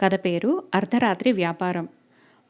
కథ పేరు అర్ధరాత్రి వ్యాపారం.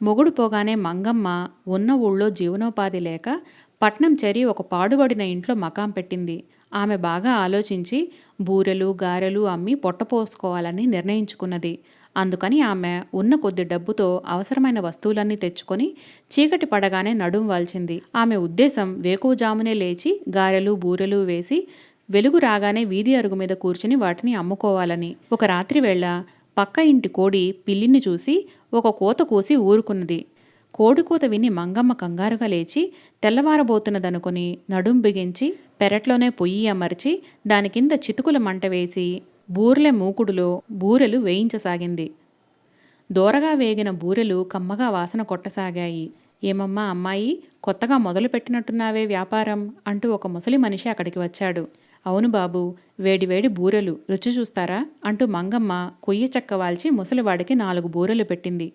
మొగుడు పోగానే మంగమ్మ ఉన్న ఊళ్ళో జీవనోపాధి లేక పట్నం చేరి ఒక పాడుబడిన ఇంట్లో మకాం పెట్టింది. ఆమె బాగా ఆలోచించి బూరెలు గారెలు అమ్మి పొట్టపోసుకోవాలని నిర్ణయించుకున్నది. అందుకని ఆమె ఉన్న కొద్ది డబ్బుతో అవసరమైన వస్తువులన్నీ తెచ్చుకొని చీకటి పడగానే నడుం వాల్చింది. ఆమె ఉద్దేశం వేకువజామునే లేచి గారెలు బూరెలు వేసి వెలుగు రాగానే వీధి అరుగు మీద కూర్చుని వాటిని అమ్ముకోవాలని. ఒక రాత్రి వేళ పక్క ఇంటి కోడి పిల్లిని చూసి ఒక కోత కోసి ఊరుకున్నది. కోడి కూత విని మంగమ్మ కంగారుగా లేచి తెల్లవారబోతున్నదనుకొని నడుం బిగించి పెరట్లోనే పొయ్యి అమర్చి దాని కింద చితుకుల మంట వేసి బూర్లె మూకుడులో బూరెలు వేయించసాగింది. దూరగా వేగిన బూరెలు కమ్మగా వాసన కొట్టసాగాయి. ఏమమ్మా అమ్మాయి కొత్తగా మొదలుపెట్టినట్టున్నావే వ్యాపారం అంటూ ఒక ముసలి మనిషి అక్కడికి వచ్చాడు. అవును బాబు వేడివేడి బూరెలు. రుచి చూస్తారా? అంటూ మంగమ్మ కొయ్య చెక్క వాల్చి ముసలివాడికి నాలుగు బూరెలు పెట్టింది.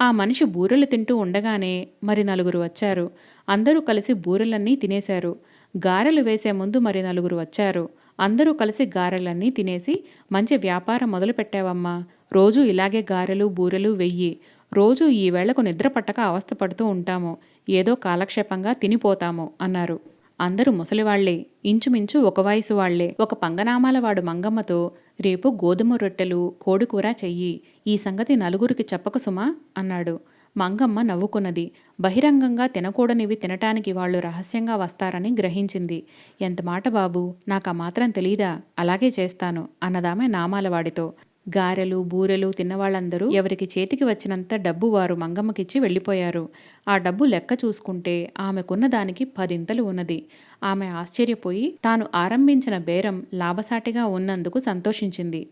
ఆ మనిషి బూరెలు తింటూ ఉండగానే మరి నలుగురు వచ్చారు. అందరూ కలిసి బూరెలన్నీ తినేశారు. గారెలు వేసే ముందు మరి నలుగురు వచ్చారు. అందరూ కలిసి గారెలన్నీ తినేసి మంచి వ్యాపారం మొదలుపెట్టావమ్మా. రోజు ఇలాగే గారెలు బూరెలు వెయ్యి. రోజు ఈ వేళకు నిద్ర పట్టక అవస్థపడుతూ ఉంటాము. ఏదో కాలక్షేపంగా తినిపోతాము అన్నారు. అందరూ ముసలివాళ్ళే. ఇంచుమించు ఒక వయసు వాళ్ళే. ఒక పంగనామాల వాడు మంగమ్మతో రేపు గోధుమ రొట్టెలు కోడికూర చెయ్యి. ఈ సంగతి నలుగురికి చెప్పకసుమా అన్నాడు. మంగమ్మ నవ్వుకున్నది. బహిరంగంగా తినకూడనివి తినటానికి వాళ్ళు రహస్యంగా వస్తారని గ్రహించింది. ఎంత మాట బాబు? నాకు ఆ మాత్రం తెలీదా? అలాగే చేస్తాను అన్నదామె నామాలవాడితో. గారెలు బూరెలు తిన్నవాళ్ళందరూ ఎవరికి చేతికి వచ్చినంత డబ్బు వారు మంగమ్మకిచ్చి వెళ్ళిపోయారు. ఆ డబ్బు లెక్క చూసుకుంటే ఆమెకున్న దానికి పదింతలు ఉన్నది. ఆమె ఆశ్చర్యపోయి తాను ఆరంభించిన బేరం లాభసాటిగా ఉన్నందుకు సంతోషించింది.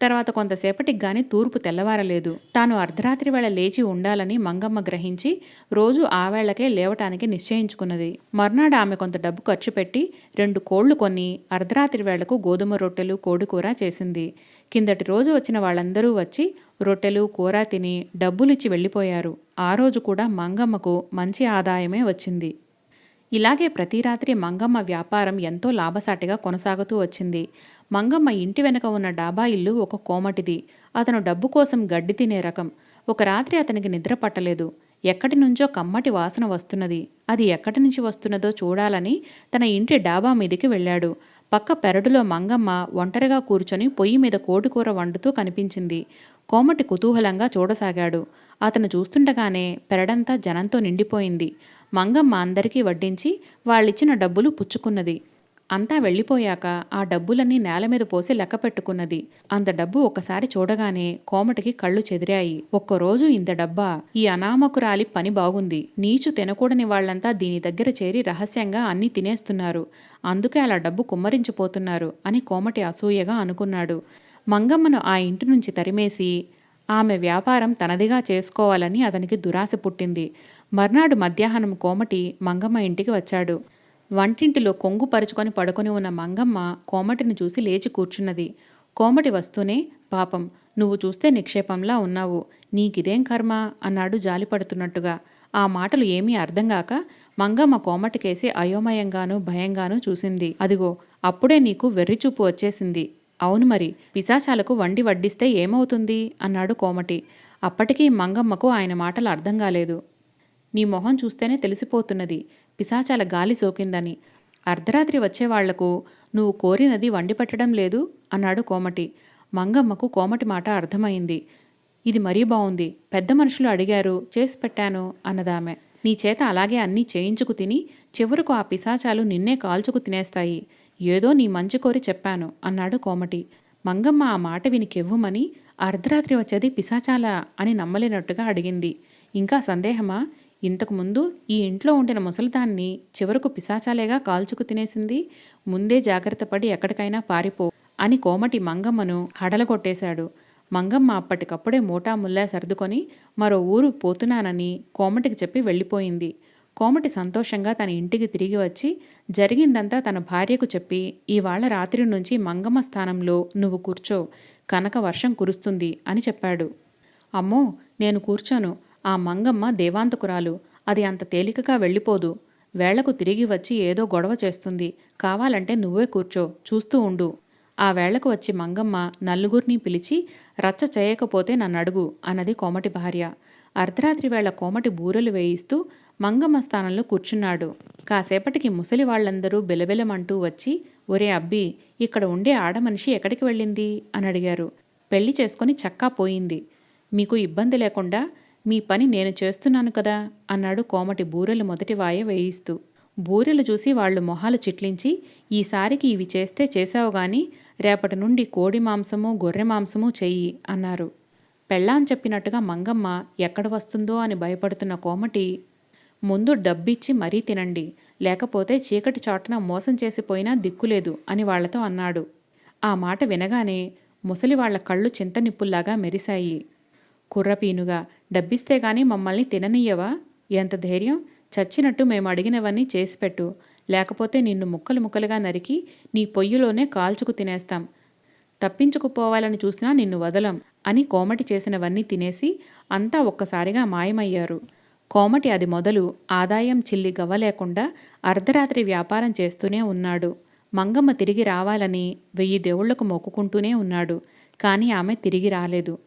తర్వాత కొంతసేపటికి గాని తూర్పు తెల్లవారలేదు. తాను అర్ధరాత్రి వేళ లేచి ఉండాలని మంగమ్మ గ్రహించి రోజు ఆ వేళకే లేవటానికి నిశ్చయించుకున్నది. మర్నాడు ఆమె కొంత డబ్బు ఖర్చు పెట్టి రెండు కోళ్ళు కొని అర్ధరాత్రి వేళకు గోధుమ రొట్టెలు కోడికూర చేసింది. కిందటి రోజు వచ్చిన వాళ్ళందరూ వచ్చి రొట్టెలు కూర తిని డబ్బులిచ్చి వెళ్ళిపోయారు. ఆ రోజు కూడా మంగమ్మకు మంచి ఆదాయమే వచ్చింది. ఇలాగే ప్రతి రాత్రి మంగమ్మ వ్యాపారం ఎంతో లాభసాటిగా కొనసాగుతూ వచ్చింది. మంగమ్మ ఇంటి వెనక ఉన్న డాబా ఇల్లు ఒక కోమటిది. అతను డబ్బు కోసం గడ్డి తినే రకం. ఒక రాత్రి అతనికి నిద్ర పట్టలేదు. ఎక్కడి నుంచో కమ్మటి వాసన వస్తున్నది. అది ఎక్కడి నుంచి వస్తున్నదో చూడాలని తన ఇంటి డాబా మీదికి వెళ్ళాడు. పక్క పెరడులో మంగమ్మ ఒంటరిగా కూర్చొని పొయ్యి మీద కోటికూర వండుతూ కనిపించింది. కోమటి కుతూహలంగా చూడసాగాడు. అతను చూస్తుండగానే పెరడంతా జనంతో నిండిపోయింది. మంగమ్మ అందరికీ వడ్డించి వాళ్ళిచ్చిన డబ్బులు పుచ్చుకున్నది. అంతా వెళ్ళిపోయాక ఆ డబ్బులన్నీ నేల మీద పోసి లెక్క పెట్టుకున్నది. అంత డబ్బు ఒక్కసారి చూడగానే కోమటికి కళ్ళు చెదిరాయి. ఒక్కరోజు ఇంత డబ్బా ఈ అనామకురాలి పని బాగుంది. నీచు తినకూడని వాళ్ళంతా దీని దగ్గర చేరి రహస్యంగా అన్నీ తినేస్తున్నారు. అందుకే అలా డబ్బు కుమ్మరించిపోతున్నారు అని కోమటి అసూయగా అనుకున్నాడు. మంగమ్మను ఆ ఇంటి నుంచి తరిమేసి ఆమె వ్యాపారం తనదిగా చేసుకోవాలని అతనికి దురాశ పుట్టింది. మర్నాడు మధ్యాహ్నం కోమటి మంగమ్మ ఇంటికి వచ్చాడు. వంటింటిలో కొంగు పరుచుకొని పడుకొని ఉన్న మంగమ్మ కోమటిని చూసి లేచి కూర్చున్నది. కోమటి వస్తూనే పాపం నువ్వు చూస్తే నిక్షేపంలా ఉన్నావు. నీకిదేం కర్మ? అన్నాడు జాలిపడుతున్నట్టుగా. ఆ మాటలు ఏమీ అర్థంగాక మంగమ్మ కోమటికేసి అయోమయంగానూ భయంగానూ చూసింది. అదిగో అప్పుడే నీకు వెర్రిచూపు వచ్చేసింది. అవును మరి పిశాచాలకు వండి వడ్డిస్తే ఏమవుతుంది? అన్నాడు కోమటి. అప్పటికీ మంగమ్మకు ఆయన మాటలు అర్థం కాలేదు. నీ మొహం చూస్తేనే తెలిసిపోతున్నది. పిశాచాల గాలి సోకిందని. అర్ధరాత్రి వచ్చేవాళ్ళకు నువ్వు కోరినది వండి పెట్టడం లేదు అన్నాడు కోమటి. మంగమ్మకు కోమటి మాట అర్థమైంది. ఇది మరీ బాగుంది పెద్ద మనుషులు అడిగారు చేసి పెట్టాను అన్నదామె. నీ చేత అలాగే అన్నీ చేయించుకు తిని చివరకు ఆ పిశాచాలు నిన్నే కాల్చుకు తినేస్తాయి. ఏదో నీ మంచి కోరి చెప్పాను అన్నాడు కోమటి. మంగమ్మ ఆ మాట విని కెవ్వుమని అర్ధరాత్రి వచ్చేది పిశాచాల? అని నమ్మలేనట్టుగా అడిగింది. ఇంకా సందేహమా? ఇంతకుముందు ఈ ఇంట్లో ఉండిన ముసలిదాన్ని చివరకు పిశాచాలేగా కాల్చుకు తినేసింది. ముందే జాగ్రత్త పడి ఎక్కడికైనా పారిపో అని కోమటి మంగమ్మను హడలగొట్టేశాడు. మంగమ్మ అప్పటికప్పుడే మూటా ముల్లా సర్దుకొని మరో ఊరు పోతున్నానని కోమటికి చెప్పి వెళ్ళిపోయింది. కోమటి సంతోషంగా తన ఇంటికి తిరిగి వచ్చి జరిగిందంతా తన భార్యకు చెప్పి ఇవాళ రాత్రి నుంచి మంగమ్మ స్థానంలో నువ్వు కూర్చో కనక వర్షం కురుస్తుంది అని చెప్పాడు. అమ్మో నేను కూర్చోను ఆ మంగమ్మ దేవాంతకురాలు. అది అంత తేలికగా వెళ్ళిపోదు. వేళకు తిరిగి వచ్చి ఏదో గొడవ చేస్తుంది. కావాలంటే నువ్వే కూర్చో. చూస్తూ ఉండు. ఆ వేళకు వచ్చి మంగమ్మ నలుగురిని పిలిచి రచ్చ చేయకపోతే నన్నడుగు అన్నది కోమటి భార్య. అర్ధరాత్రి వేళ కోమటి బూరెలు వేయిస్తూ మంగమ్మ స్థానంలో కూర్చున్నాడు. కాసేపటికి ముసలి వాళ్ళందరూ బిలబిలమంటూ వచ్చి ఒరే అబ్బి ఇక్కడ ఉండే ఆడమనిషి ఎక్కడికి వెళ్ళింది? అని అడిగారు. పెళ్ళి చేసుకొని చక్కా పోయింది. మీకు ఇబ్బంది లేకుండా మీ పని నేను చేస్తున్నాను కదా అన్నాడు కోమటి బూరెలు మొదటి వాయ వేయిస్తూ. బూరెలు చూసి వాళ్ళు మొహాలు చిట్లించి ఈసారికి ఇవి చేస్తే చేశావు గాని రేపటి నుండి కోడి మాంసము గొర్రె మాంసము చెయ్యి అన్నారు. పెళ్ళాం చెప్పినట్టుగా మంగమ్మ ఎక్కడ వస్తుందో అని భయపడుతున్న కోమటి ముందు డబ్బిచ్చి మరీ తినండి లేకపోతే చీకటి చాటున మోసం చేసిపోయినా దిక్కులేదు అని వాళ్ళతో అన్నాడు. ఆ మాట వినగానే ముసలి వాళ్ళ కళ్ళు చింతనిప్పుల్లాగా మెరిశాయి. కుర్రపీనుగా డబ్బిస్తే గాని మమ్మల్ని తిననీయవా? ఎంత ధైర్యం? చచ్చినట్టు మేము అడిగినవన్నీ చేసిపెట్టు. లేకపోతే నిన్ను ముక్కలు ముక్కలుగా నరికి నీ పొయ్యిలోనే కాల్చుకు తినేస్తాం. తప్పించుకుపోవాలని చూసినా నిన్ను వదలం అని కోమటి చేసినవన్నీ తినేసి అంతా ఒక్కసారిగా మాయమయ్యారు. కోమటి అది మొదలు ఆదాయం చిల్లి గవ్వలేకుండా అర్ధరాత్రి వ్యాపారం చేస్తూనే ఉన్నాడు. మంగమ్మ తిరిగి రావాలని వెయ్యి దేవుళ్ళకు మొక్కుకుంటూనే ఉన్నాడు. కానీ ఆమె తిరిగి రాలేదు.